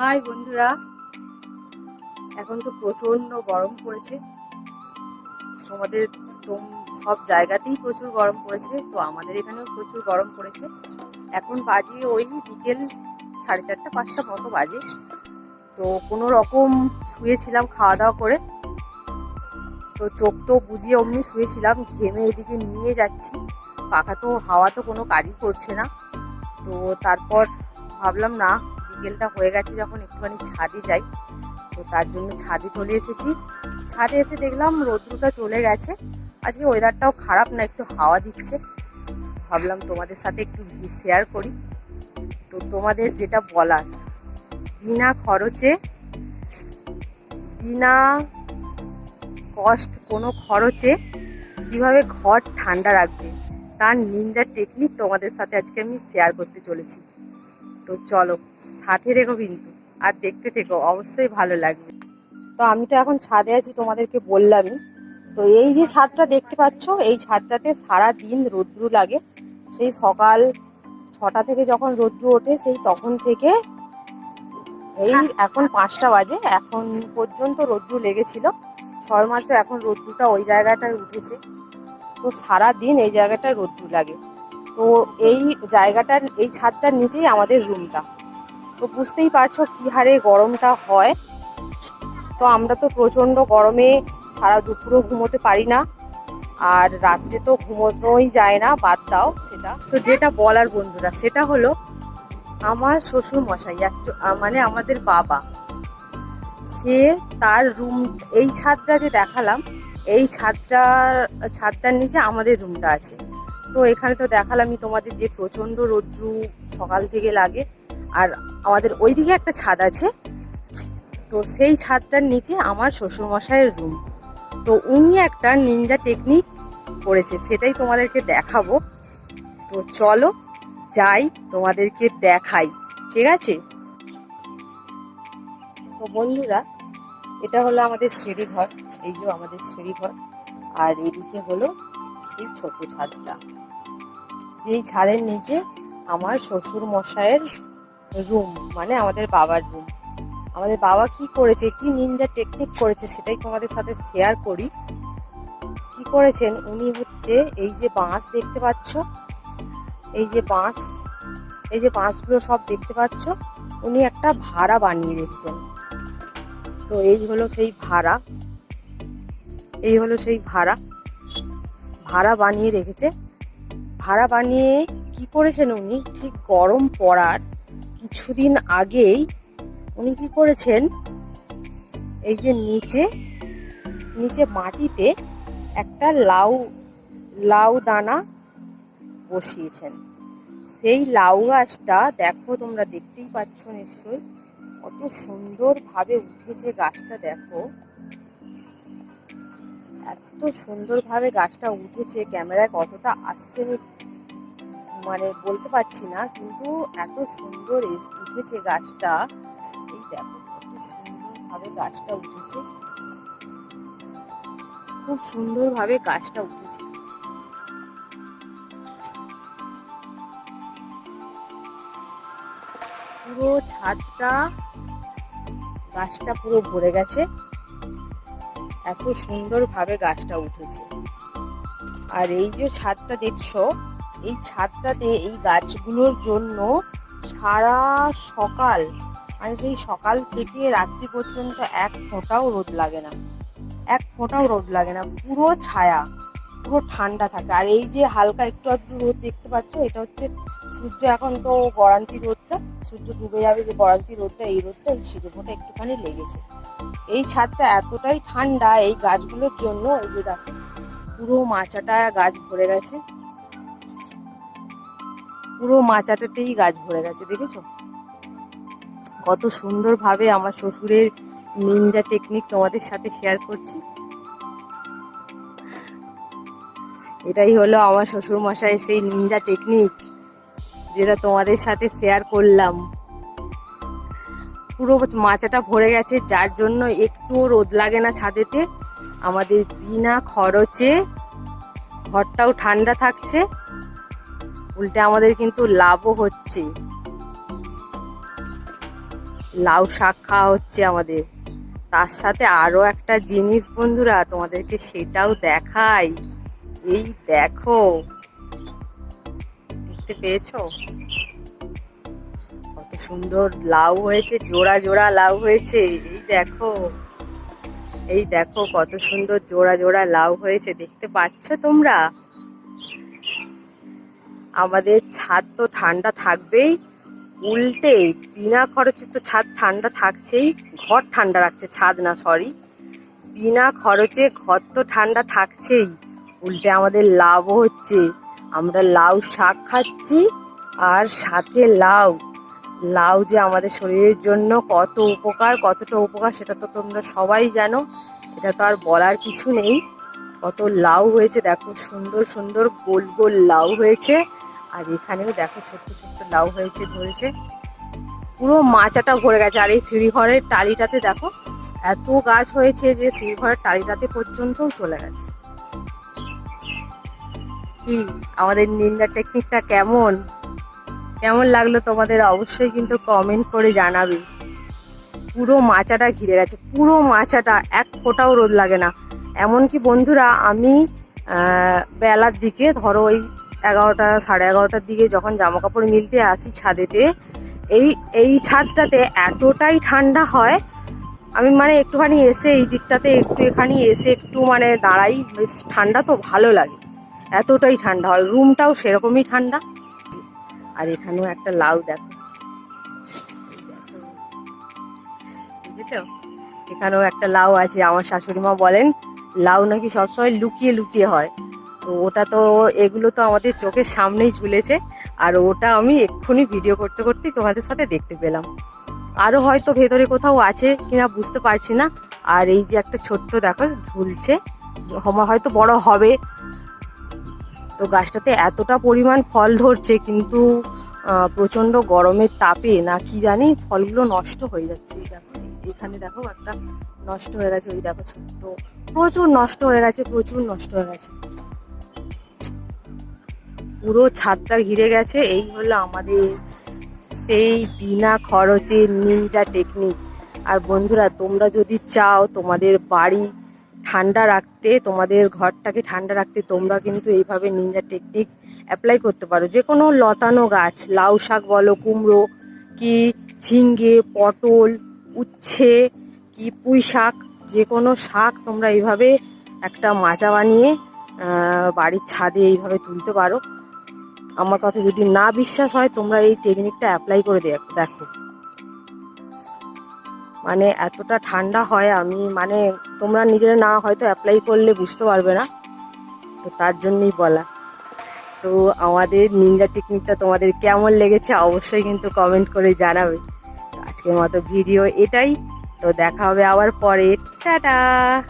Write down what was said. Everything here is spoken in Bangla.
হাই বন্ধুরা। এখন তো প্রচণ্ড গরম পড়েছে। তোমাদের তোম- সব জায়গাতেই প্রচুর গরম পড়েছে, তো আমাদের এখানেও প্রচুর গরম পড়েছে। এখন বাজে ওই বিকেল সাড়ে চারটা, পাঁচটা মতো বাজে। তো কোনো রকম শুয়েছিলাম খাওয়া দাওয়া করে। তো চোখ তো বুঝিয়ে অমনি শুয়েছিলাম, ঘেমে এদিকে নিয়ে যাচ্ছি। পাখা তো, হাওয়া তো কোনো কাজই করছে না। তো তারপর ভাবলাম, না বিকেলটা হয়ে গেছে যখন একটুখানি ছাদে যাই, তো তার জন্য ছাদে চলে এসেছি। ছাদে এসে দেখলাম রোদ্রুটা চলে গেছে। আজকে ওয়েদারটাও খারাপ না, একটু হাওয়া দিচ্ছে। ভাবলাম তোমাদের সাথে একটু শেয়ার করি। তো তোমাদের যেটা বলার, বিনা খরচে, বিনা কষ্ট কোনো খরচে কীভাবে ঘর ঠান্ডা রাখবে, তার নিনজার টেকনিক তোমাদের সাথে আজকে আমি শেয়ার করতে চলেছি। তো চলো সাথে রেখো কিন্তু আর দেখতে থেকো অবশ্যই ভালো লাগবে। তো আমি তো এখন ছাদে আছি তোমাদেরকে বললামই। তো এই যে ছাদটা দেখতে পাচ্ছ এই ছাদটাতে সারা দিন রোদ্রু লাগে। সেই সকাল ছটা থেকে যখন রোদ্রু ওঠে সেই তখন থেকে এই এখন পাঁচটা বাজে এখন পর্যন্ত রোদ্রু লেগেছিল। ছয় মাত্র এখন রোদ্রুটা ওই জায়গাটায় উঠেছে। তো সারা দিন এই জায়গাটায় রোদ্রু লাগে। তো এই জায়গাটার এই ছাদটার নিচেই আমাদের রুমটা তো বুঝতেই পারছ কি হারে গরমটা হয়। তো আমরা তো প্রচণ্ড গরমে সারা দুপুরও ঘুমোতে পারি না, আর রাত্রে তো ঘুমোনোই যায় না, বাদ দাও সেটা। তো যেটা বলার বন্ধুরা, সেটা হলো আমার শ্বশুর মশাই একটু মানে আমাদের বাবা, সে তার রুম, এই ছাদটা যে দেখালাম, এই ছাদটার ছাদটার নিচে আমাদের রুমটা আছে। তো এখানে তো দেখালামই তোমাদের যে প্রচণ্ড রৌদ্রু সকাল থেকে লাগে। আর আমাদের ওইদিকে একটা ছাদ আছে। তো সেই ছাদটার নিচে আমার শ্বশুরমশাইয়ের রুম তো উনি একটা নিনজা টেকনিক করেছে, সেটাই তোমাদেরকে দেখাবো। তো চলো যাই, তোমাদেরকে দেখাই, ঠিক আছে? তো বন্ধুরা, এটা হলো আমাদের সিঁড়িঘর, এই যে আমাদের সিঁড়িঘর। আর এদিকে হলো সেই ছোট ছাদটা। যেই ছাদের নিচে আমার শ্বশুর মশাইয়ের রুম মানে আমাদের বাবার রুম আমাদের বাবা কি করেছে, কি নিনজা টেকনিক করেছে সেটাই তোমাদের সাথে শেয়ার করি। কি করেছেন? উনি হচ্ছে এই যে বাঁশ দেখতে পাচ্ছ? এই যে বাঁশ, এই যে বাঁশগুলো সব দেখতে পাচ্ছ? উনি একটা ভাড়া বানিয়ে রেখেছেন। তো এই হলো সেই ভাড়া। এই হলো সেই ভাড়া। ভাড়া বানিয়ে রেখেছে। ভাড়া বানিয়ে কি করেছেন উনি? ঠিক গরম পড়ার কিছুদিন আগেই উনি কি করেছেন? এই যে নিচে নিচে মাটিতে একটা লাউ লাউ দানা বসিয়েছেন। সেই লাউ গাছটা দেখো তোমরা দেখতেই পাচ্ছ নিশ্চয়ই, কত সুন্দরভাবে উঠেছে গাছটা দেখো। এত সুন্দরভাবে গাছটা উঠেছে, ক্যামেরায় কতটা আসছে মানে বলতে পারছি না, কিন্তু এত সুন্দর উঠেছে গাছটা। এই দেখো, কত সুন্দরভাবে গাছটা উঠেছে। খুব সুন্দরভাবে গাছটা উঠেছে। পুরো ছাদটা, গাছটা পুরো ভরে গেছে। এত সুন্দরভাবে গাছটা উঠেছে। আর এই যে ছাদটা দেখছ এই ছাদটাতে এই গাছগুলোর জন্য সারা সকাল মানে সেই সকাল থেকে রাত্রি পর্যন্ত এক ফোঁটাও রোদ লাগে না। এক ফোঁটাও রোদ লাগে না, পুরো ছায়া, পুরো ঠান্ডা থাকে। আর এই যে হালকা একটু আধটু রোদ দেখতে পাচ্ছ, এটা হচ্ছে সূর্য এখন তো গড়ান্তি রোদটা, সূর্য ডুবে যাবে যে গড়ান্তি রোদটা, এই রোদটা এই ছিটে ফোঁটা একটুখানি লেগেছে। এই ছাদটা এতটাই ঠান্ডা, এই গাছগুলোর জন্য এই যে দেখো, পুরো মাচাটা গাছ ভরে গেছে। পুরো মাচাটাতেই গাছ ভরে গেছে, দেখেছ? কত সুন্দরভাবে আমার শ্বশুরের নিনজা টেকনিক তোমাদের সাথে শেয়ার করছি। এটাই হলো আমার শ্বশুর মশাইয়ের সেই নিনজা টেকনিক যেটা তোমাদের সাথে শেয়ার করলাম। পুরো মাচাটা ভরে গেছে, যার জন্য একটুও রোদ লাগে না ছাদেতে। আমাদের বিনা খরচে ঘরটাও ঠান্ডা থাকছে। উল্টে আমাদের কিন্তু লাভও হচ্ছে। লাউ শাক খাওয়া হচ্ছে আমাদের। তার সাথে আরও একটা জিনিস বন্ধুরা, তোমাদেরকে সেটাও দেখাই। এই দেখো। দেখতে পেয়েছ কত সুন্দর লাউ হয়েছে, জোড়া জোড়া লাউ হয়েছে। এই দেখো। এই দেখো কত সুন্দর জোড়া জোড়া লাউ হয়েছে। দেখতে পাচ্ছ তোমরা? আমাদের ছাদ তো ঠান্ডা থাকবেই। উল্টে বিনা খরচে তো ছাদ ঠান্ডা থাকছেই, ঘর ঠান্ডা রাখছে, ছাদ না সরি বিনা খরচে ঘর তো ঠান্ডা থাকছেই। উল্টে আমাদের লাভও হচ্ছে। আমরা লাউ শাক খাচ্ছি আর সাথে লাউ। লাউ যে আমাদের শরীরের জন্য কত উপকার, কতটা উপকার সেটা তো তোমরা সবাই জানো। এটা তো আর বলার কিছু নেই। কত লাউ হয়েছে, দেখো সুন্দর সুন্দর গোল গোল লাউ হয়েছে। আর এখানেও দেখো ছোট্ট ছোট্ট লাউ হয়েছে, ধরেছে। পুরো মাচাটা ভরে গেছে। আর এই সিঁড়িঘরের টালিটাতে দেখো, এত গাছ হয়েছে যে সিঁড়িঘরের টালিটাতে পর্যন্তও চলে গেছে। কি, আমাদের নিন্দা টেকনিকটা কেমন? কেমন লাগল তোমাদের? অবশ্যই কিন্তু কমেন্ট করে জানাবে। পুরো মাচাটা ঘিরে গেছে। পুরো মাচাটা এক ফোঁটাও রোদ লাগে না। এমনকি বন্ধুরা, আমি বেলার দিকে ধরো ওই এগারোটা, সাড়ে এগারোটার দিকে যখন জামা কাপড় মিলতে আসি ছাদেতে, এই এই ছাদটাতে এতটাই ঠান্ডা হয়, আমি মানে একটুখানি এসে এই দিকটাতে একটু এখানে এসে একটু মানে দাঁড়াই, বেশ ঠান্ডা তো ভালো লাগে। এতটাই ঠান্ডা হয়, রুমটাও সেরকমই ঠান্ডা। আর এখানেও একটা লাউ দেখো। এখানেও একটা লাউ আছে, আমার শাশুড়ি মা বলেন, লাউ নাকি সবসময় লুকিয়ে লুকিয়ে হয়। তো ওটা তো, এগুলো তো আমাদের চোখের সামনেই ঝুলেছে। আর ওটা আমি এক্ষুনি ভিডিও করতে করতে তোমাদের সাথে দেখতে পেলাম। আরও হয়তো ভেতরে কোথাও আছে কিনা বুঝতে পারছি না। আর এই যে একটা ছোট্ট দেখো, ঝুলছে। হয়তো বড় হবে। তো গাছটাতে এতটা পরিমাণ ফল ধরছে, কিন্তু প্রচণ্ড গরমের তাপে না কি জানি ফলগুলো নষ্ট হয়ে যাচ্ছে। এখানে দেখো একটা নষ্ট হয়ে গেছে, ওই দেখো ছোট্ট। প্রচুর নষ্ট হয়ে গেছে, প্রচুর নষ্ট হয়ে গেছে। পুরো ছাদটা ঘিরে গেছে। এই হলো আমাদের সেই বিনা খরচে নিনজা টেকনিক আর বন্ধুরা, তোমরা যদি চাও তোমাদের বাড়ি ঠান্ডা রাখতে, তোমাদের ঘরটাকে ঠান্ডা রাখতে, তোমরা কিন্তু এইভাবে নিনজা টেকনিক অ্যাপ্লাই করতে পারো। যে কোনো লতানো গাছ, লাউ শাক বলো, কুমড়ো কি, ঝিঙ্গে, পটল, উচ্ছে কি, পুঁই শাক যে কোনো শাক তোমরা এইভাবে একটা মাচা বানিয়ে বাড়ির ছাদে এইভাবে তুলতে পারো। আমার কথা যদি না বিশ্বাস হয়, তোমরা এই টেকনিকটা অ্যাপ্লাই করে দেখ- মানে এতটা ঠান্ডা হয় আমি মানে তোমরা নিজেরা না হয়তো অ্যাপ্লাই করলে বুঝতে পারবে না। তো তার জন্যই বলা। তো আমাদের নিনজা টেকনিকটা তোমাদের কেমন লেগেছে অবশ্যই কিন্তু কমেন্ট করে জানাবে। আজকের মতো ভিডিও এটাই। তো দেখা হবে আবার পরে। টাটা!